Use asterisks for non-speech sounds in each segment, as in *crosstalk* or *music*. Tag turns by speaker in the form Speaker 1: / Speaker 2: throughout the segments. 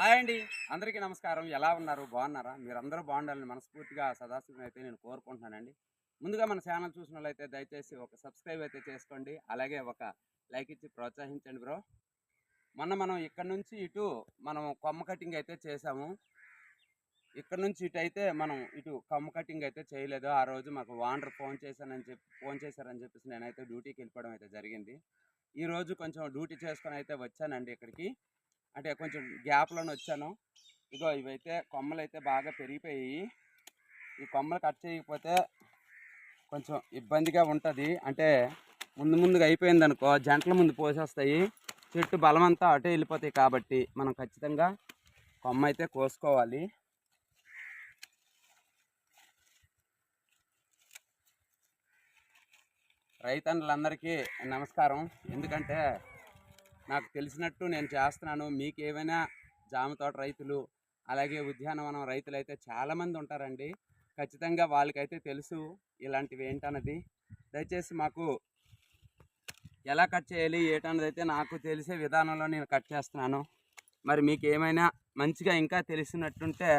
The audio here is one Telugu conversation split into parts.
Speaker 1: హాయ్ అండి. అందరికీ నమస్కారం. ఎలా ఉన్నారు? బాగున్నారా? మీరందరూ బాగుండాలని మనస్ఫూర్తిగా సదాశివం అయితే నేను కోరుకుంటున్నానండి. ముందుగా మన ఛానల్ చూసిన వాళ్ళైతే దయచేసి ఒక సబ్స్క్రైబ్ అయితే చేసుకోండి. అలాగే ఒక లైక్ ఇచ్చి ప్రోత్సహించండి బ్రో. మొన్న మనం ఇక్కడ నుంచి ఇటు మనం కొమ్మ కటింగ్ అయితే చేసాము ఇక్కడ నుంచి ఇటు అయితే మనం ఇటు కమ్మ కటింగ్ అయితే చేయలేదు. ఆ రోజు మాకు వాండర్ ఫోన్ చేశానని చెప్పి ఫోన్ చేశారని చెప్పేసి నేనైతే డ్యూటీకి వెళ్ళిపోవడం అయితే జరిగింది. ఈరోజు కొంచెం డ్యూటీ చేసుకొని అయితే వచ్చానండి ఇక్కడికి. అంటే కొంచెం గ్యాప్లోనే వచ్చాను. ఇగో ఇవైతే కొమ్మలు అయితే బాగా పెరిగిపోయి ఈ కొమ్మలు కట్ చేయకపోతే కొంచెం ఇబ్బందిగా ఉంటుంది. అంటే ముందు ముందుగా అయిపోయింది అనుకో జంటల ముందు పోసేస్తాయి. చెట్టు బలమంతా అటే వెళ్ళిపోతాయి కాబట్టి మనం ఖచ్చితంగా కొమ్మ అయితే కోసుకోవాలి. రైతన్నులందరికీ నమస్కారం. ఎందుకంటే నాకు తెలిసినట్టు నేను చేస్తున్నాను. మీకు ఏమైనా జామ తోట రైతులు అలాగే ఉద్యానవనం రైతులు అయితే చాలామంది ఉంటారండి. ఖచ్చితంగా వాళ్ళకైతే తెలుసు ఇలాంటివి ఏంటన్నది. దయచేసి మాకు ఎలా కట్ చేయాలి ఏంటన్నది అయితే నాకు తెలిసే విధానంలో నేను కట్ చేస్తున్నాను. మరి మీకు ఏమైనా మంచిగా ఇంకా తెలిసినట్టుంటే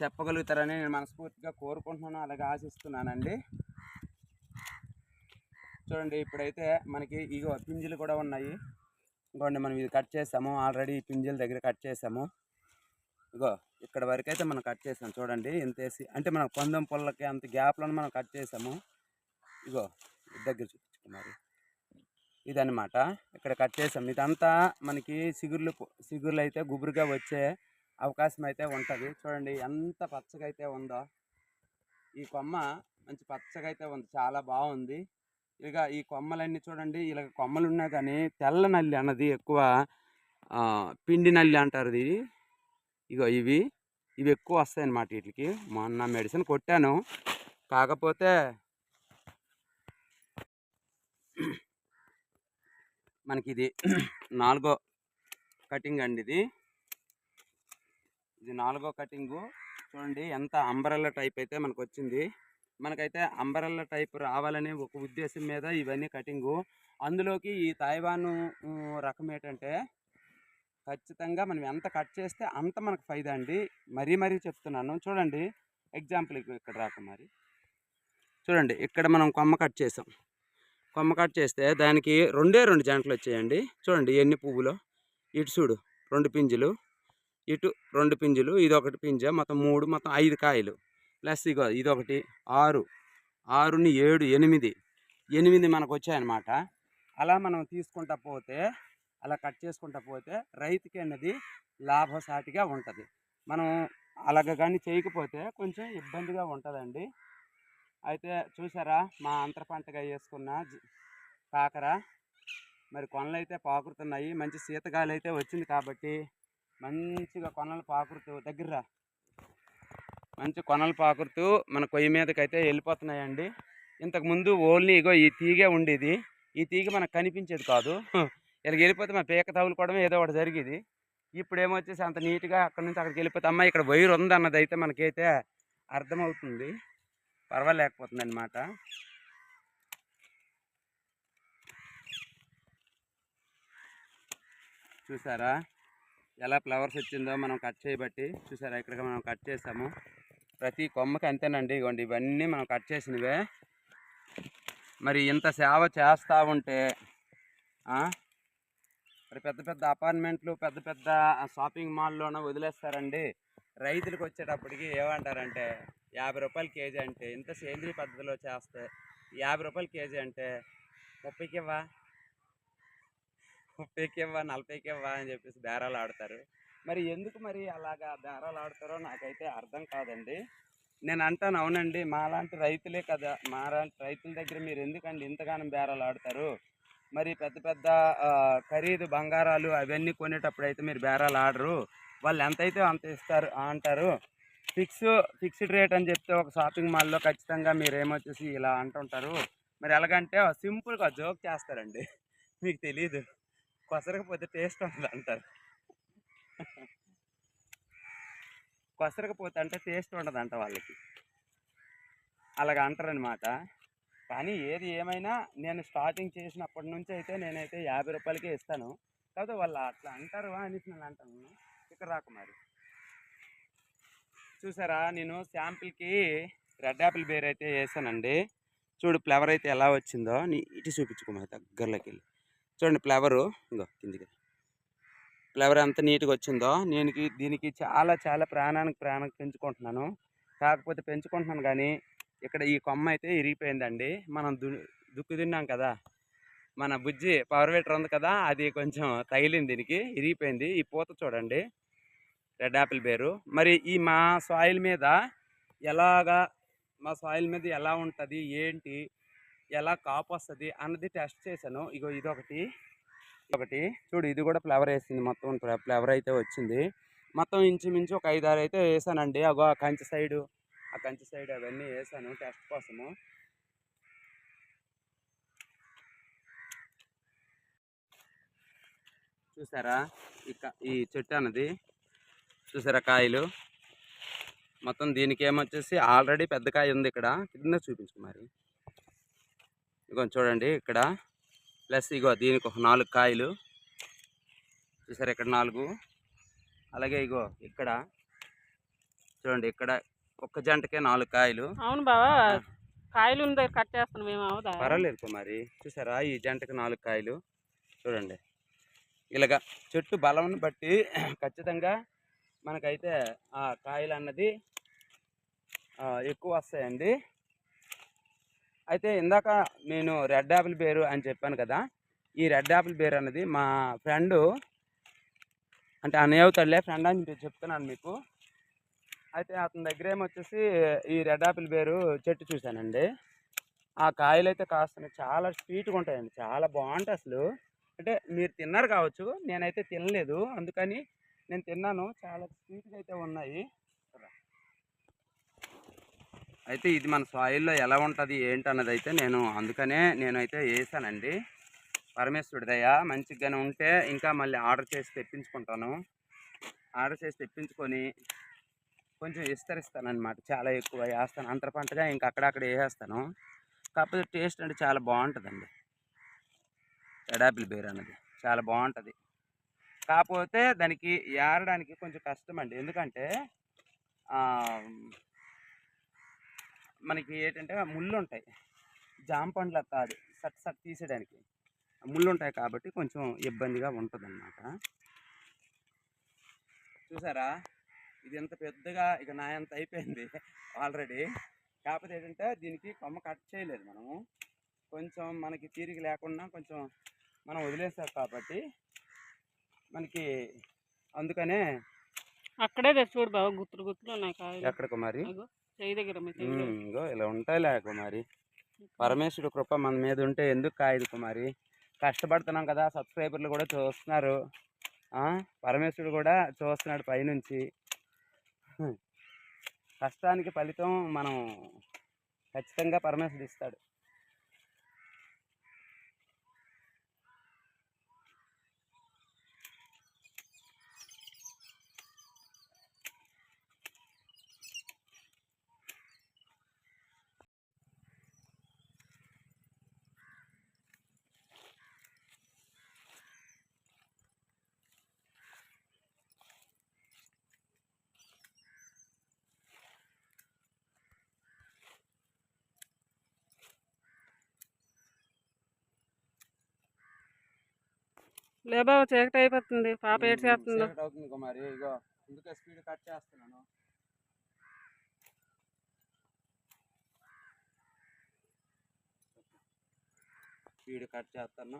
Speaker 1: చెప్పగలుగుతారని నేను మనస్ఫూర్తిగా కోరుకుంటున్నాను అలాగే ఆశిస్తున్నానండి. చూడండి ఇప్పుడైతే మనకి ఇగో పింజులు కూడా ఉన్నాయి. ఇంకోండి మనం ఇది కట్ చేసాము. ఆల్రెడీ ఈ పింజుల దగ్గర కట్ చేసాము. ఇగో ఇక్కడ వరకు అయితే మనం కట్ చేసాం. చూడండి ఎంత వేసి అంటే మనం పొందం పుల్లకి అంత గ్యాప్లను మనం కట్ చేసాము. ఇగో దగ్గర చూపించుకున్నారు. ఇదన్నమాట. ఇక్కడ కట్ చేసాం. ఇదంతా మనకి సిగుర్లు సిగుర్లు అయితే గుబురుగా వచ్చే అవకాశం అయితే ఉంటుంది. చూడండి ఎంత పచ్చగా అయితే ఉందో. ఈ కొమ్మ మంచి పచ్చగా అయితే ఉంది. చాలా బాగుంది. ఇక ఈ కొమ్మలన్నీ చూడండి ఇలా కొమ్మలు ఉన్నా కానీ తెల్ల నల్లి అన్నది ఎక్కువ పిండి నల్లి అంటారు ఇది. ఇగో ఇవి ఇవి ఎక్కువ వస్తాయి అన్నమాట వీటికి. మొన్న మెడిసిన్ కొట్టాను. కాకపోతే మనకి ఇది నాలుగో కటింగ్ అండి ఇది. ఇది నాలుగో కటింగు. చూడండి ఎంత అంబరెల్లా టైప్ అయితే మనకు వచ్చింది మనకైతే అంబరెల్లా టైప్ రావాలనే ఒక ఉద్దేశం మీద ఇవన్నీ కటింగు. అందులోకి ఈ తాయివాన్ రకం ఏంటంటే ఖచ్చితంగా మనం ఎంత కట్ చేస్తే అంత మనకు ఫైదా అండి. మరీ మరీ చెప్తున్నాను. చూడండి ఎగ్జాంపుల్ ఇక్కడ రాక మరి. చూడండి ఇక్కడ మనం కొమ్మ కట్ చేసాం. కొమ్మ కట్ చేస్తే దానికి రెండే రెండు జంటలు వచ్చాయండి. చూడండి ఎన్ని పువ్వులు. ఇటు చూడు రెండు పింజులు. ఇటు రెండు పింజులు ఇది ఒకటి పింజ మొత్తం మూడు మొత్తం ఐదు కాయలు. ప్లస్ ఇగో ఇదొకటి ఆరు. ఆరుని ఏడు ఎనిమిది. ఎనిమిది మనకు వచ్చాయన్నమాట అలా మనం తీసుకుంటా పోతే అలా కట్ చేసుకుంటా పోతే రైతుకి అనేది లాభసాటిగా ఉంటుంది. మనం అలాగ కానీ చేయకపోతే కొంచెం ఇబ్బందిగా ఉంటుందండి. అయితే చూసారా మా అంతర పంటగా వేసుకున్న కాకర మరి కొనలు అయితే పాకురుతున్నాయి మంచి శీతగాలి అయితే వచ్చింది కాబట్టి మంచిగా కొనలు పాకురుతూ దగ్గర మంచి కొనలు పాకురుతూ మన కొయ్యి మీదకి అయితే వెళ్ళిపోతున్నాయండి ఇంతకుముందు ఓన్లీ ఇగో ఈ తీగే ఉండేది. ఈ తీగ మనకు కనిపించేది కాదు. ఇలా వెళ్ళిపోతే మన పీక తగులుకోవడం ఏదో ఒకటి జరిగేది. ఇప్పుడు ఏమొచ్చేసి అంత నీట్గా అక్కడ నుంచి అక్కడికి వెళ్ళిపోతే అమ్మ ఇక్కడ వైర్ ఉంది అన్నది అయితే మనకైతే అర్థమవుతుంది. పర్వాలేకపోతుంది అనమాట చూసారా? ఎలా ఫ్లవర్స్ వచ్చిందో మనం కట్ చేయబట్టి చూసారా? ఇక్కడ మనం కట్ చేసాము. ప్రతి కొమ్మకి అంతేనండి. ఇవ్వండి ఇవన్నీ మనం కట్ చేసినవే. మరి ఇంత సేవ చేస్తూ ఉంటే మరి పెద్ద పెద్ద అపార్ట్మెంట్లు పెద్ద పెద్ద షాపింగ్ మాల్లోన వదిలేస్తారండి. రైతులకు వచ్చేటప్పటికి ఏమంటారంటే యాభై రూపాయలు కేజీ అంటే ఇంత సేంద్రీయ పద్ధతిలో చేస్తే యాభై రూపాయలు కేజీ అంటే ముప్పైకివ్వా ముప్పైకివ్వా నలభైకివ్వా నలభైకి అని చెప్పేసి బేరాలు ఆడతారు. మరి ఎందుకు మరి అలాగా బేరాలు ఆడతారో నాకైతే అర్థం కాదండి. నేను అంటాను అవునండి మాలాంటి రైతులే కదా మాలాంటి రైతుల దగ్గర మీరు ఎందుకండి ఇంతగానం బేరాలు ఆడతారు మరి పెద్ద పెద్ద ఖరీదు బంగారాలు అవన్నీ కొనేటప్పుడు అయితే మీరు బేరాలు ఆడరు వాళ్ళు ఎంత అయితే అంత ఇస్తారు అంటారు? ఫిక్స్ ఫిక్స్డ్ రేట్ అని చెప్తే ఒక షాపింగ్ మాల్లో ఖచ్చితంగా మీరు ఏమొచ్చేసి ఇలా అంటుంటారు. మరి ఎలాగంటే సింపుల్గా జోక్ చేస్తారండి. మీకు తెలియదు కొసరకపోతే టేస్ట్ ఉండదు అంటారు కొసరకపోతే అంటే టేస్ట్ ఉండదంట వాళ్ళకి. అలాగ అంటారనమాట కానీ ఏది ఏమైనా నేను స్టార్టింగ్ చేసినప్పటి నుంచి అయితే నేనైతే యాభై రూపాయలకే ఇస్తాను. కాదు వాళ్ళు అట్లా అంటారు అనేసి నేను అంటాను. ఇక్కడ రాకుమారి చూసారా నేను శాంపిల్కి రెడ్ యాపిల్ బేర్ అయితే వేసానండి. చూడు ఫ్లవర్ అయితే ఎలా వచ్చిందో ఇటు చూపించుకోమా దగ్గరలోకి వెళ్ళి. చూడండి ఫ్లవరు ఇంకో కిందికి. ఫ్లవర్ ఎంత నీట్గా వచ్చిందో నేను దీనికి చాలా చాలా ప్రాణానికి ప్రాణానికి పెంచుకుంటున్నాను. కాకపోతే పెంచుకుంటున్నాను కానీ ఇక్కడ ఈ కొమ్మ అయితే ఇరిగిపోయిందండి. మనం దు దుక్కు తిన్నాం కదా మన బుజ్జి పవర్ వేటర్ ఉంది కదా అది కొంచెం తగిలింది దీనికి ఇరిగిపోయింది. ఈ పూత చూడండి రెడ్ యాపిల్ బేరు. మరి ఈ మా సాయిల్ మీద ఎలాగా మా సాయిల్ మీద ఎలా ఉంటుంది ఏంటి ఎలా కాపు వస్తుంది అన్నది టెస్ట్ చేశాను. ఇగో ఇదొకటి. ఒకటి. చూడు ఇది కూడా ఫ్లవర్ వేసింది మొత్తం. ఫ్లవర్ అయితే వచ్చింది. మొత్తం ఇంచుమించు ఒక ఐదు ఆరు అయితే వేసానండి. అగో ఆ కంచి సైడు ఆ కంచి సైడ్ అవన్నీ వేసాను టెస్ట్ కోసము. చూసారా? ఈ ఈ చెట్టు అన్నది. చూసారా కాయలు? మొత్తం దీనికి ఏమొచ్చేసి ఆల్రెడీ పెద్ద కాయ ఉంది ఇక్కడ. కింద చూపించు మరి. ఇదిగో చూడండి ఇక్కడ. ప్లస్ ఇగో దీనికి ఒక నాలుగు కాయలు. చూసారా ఇక్కడ నాలుగు. అలాగే ఇగో ఇక్కడ చూడండి ఇక్కడ ఒక్క జంటకే నాలుగు కాయలు.
Speaker 2: అవును బావా కాయలు ఉన్న దగ్గర కట్ చేస్తాను మేము అవుదా
Speaker 1: పర్వాలేదు మరి. చూసారా ఈ జంటకి నాలుగు కాయలు. చూడండి. ఇలాగా చెట్టు బలం బట్టి ఖచ్చితంగా మనకైతే ఆ కాయలు అన్నది ఎక్కువ వస్తాయండి. అయితే ఇందాక నేను రెడ్ యాపిల్ బేరు అని చెప్పాను కదా ఈ రెడ్ యాపిల్ బేర్ అన్నది మా ఫ్రెండు అంటే అన్నయ్య అవుతాడులే ఫ్రెండ్ అని చెప్తున్నాను మీకు. అయితే అతని దగ్గర ఏమొచ్చేసి ఈ రెడ్ యాపిల్ బేరు చెట్టు చూశానండి. ఆ కాయలు అయితే కాస్తున్నాయి చాలా స్వీట్గా ఉంటాయండి చాలా బాగుంటాయి అసలు. అంటే మీరు తిన్నారు కావచ్చు నేనైతే తినలేదు అందుకని నేను తిన్నాను చాలా స్వీట్గా అయితే ఉన్నాయి. అయితే ఇది మన సాయిల్లో ఎలా ఉంటుంది ఏంటి అన్నది అయితే నేను అందుకనే నేనైతే వేసానండి. పరమేశ్వరుడి దయ మంచిగానే ఉంటే ఇంకా మళ్ళీ ఆర్డర్ చేసి తెప్పించుకుంటాను. ఆర్డర్ చేసి తెప్పించుకొని కొంచెం విస్తరిస్తానమాట చాలా ఎక్కువ వేస్తాను. అంతర పంటగా ఇంకా అక్కడక్కడ వేసేస్తాను. కాకపోతే టేస్ట్ అంటే చాలా బాగుంటుందండి. ఎడాపిల్ బీర్ అన్నది చాలా బాగుంటుంది. కాకపోతే దానికి ఏరడానికి కొంచెం కష్టం అండి ఎందుకంటే మనకి ఏంటంటే ముళ్ళు ఉంటాయి జామ పండ్లకు కాదు సట్ సట్ తీసేయడానికి. ముళ్ళు ఉంటాయి కాబట్టి కొంచెం ఇబ్బందిగా ఉంటుంది చూసారా? ఇది ఎంత పెద్దగా ఇక నా ఎంత అయిపోయింది ఆల్రెడీ. కాకపోతే ఏంటంటే దీనికి కొమ్మ కట్ చేయలేదు మనము. కొంచెం మనకి తీరిక లేకుండా కొంచెం మనం వదిలేసాం కాబట్టి మనకి అందుకనే
Speaker 2: అక్కడే చూడు బావ గుత్తులు గుత్తులు ఉన్నాయి
Speaker 1: ఎక్కడ ఇగో ఇలా ఉంటాయిలే కుమారి. పరమేశ్వరుడు కృప మన మీద ఉంటే ఎందుకు కాయదు కుమారి? కష్టపడుతున్నాం కదా సబ్స్క్రైబర్లు కూడా చూస్తున్నారు. పరమేశ్వరుడు కూడా చూస్తున్నాడు పైనుంచి. కష్టానికి ఫలితం మనం ఖచ్చితంగా పరమేశ్వరుడు ఇస్తాడు.
Speaker 2: లే బావ చీకటి అయిపోతుంది. పాప ఏడు చేస్తుందో.
Speaker 1: అవుతుంది కుమారి ఇగో అందుకే స్పీడ్ కట్ చేస్తున్నాను. స్పీడ్ కట్ చేస్తాను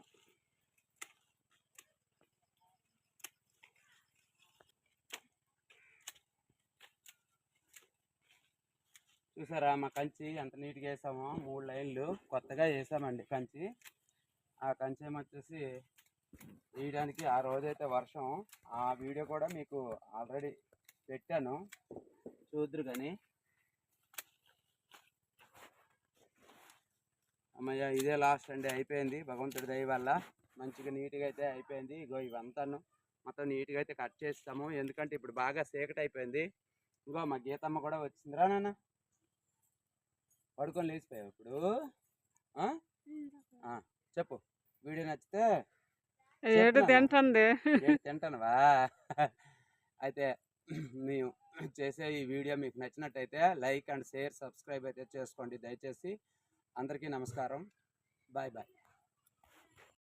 Speaker 1: చూసారా మా కంచి ఎంత నీట్గా వేసామో. మూడు లైన్లు కొత్తగా వేసామండి కంచి. ఆ కంచి ఏమొచ్చేసి వేయడానికి ఆ రోజైతే వర్షం. ఆ వీడియో కూడా మీకు ఆల్రెడీ పెట్టాను. చూద్దరు కానీ అమ్మయ్య ఇదే లాస్ట్ అండి అయిపోయింది. భగవంతుడి దయ వల్ల మంచిగా నీట్గా అయితే అయిపోయింది. ఇగో ఇవంతాను. మొత్తం నీట్గా అయితే కట్ చేస్తాము. ఎందుకంటే ఇప్పుడు బాగా చీకటి అయిపోయింది. ఇంకో మా గీతమ్మ కూడా వచ్చిందిరా నాన్న. పడుకొని లేచిపోయావు ఇప్పుడు. చెప్పు. వీడియో నచ్చితే
Speaker 2: ఏడు. తింటుంది.
Speaker 1: తింటానువా? *laughs* అయితే మేము చేసే ఈ వీడియో మీకు నచ్చినట్టయితే లైక్ అండ్ షేర్ సబ్స్క్రైబ్ అయితే చేసుకోండి. దయచేసి అందరికీ నమస్కారం. Bye bye.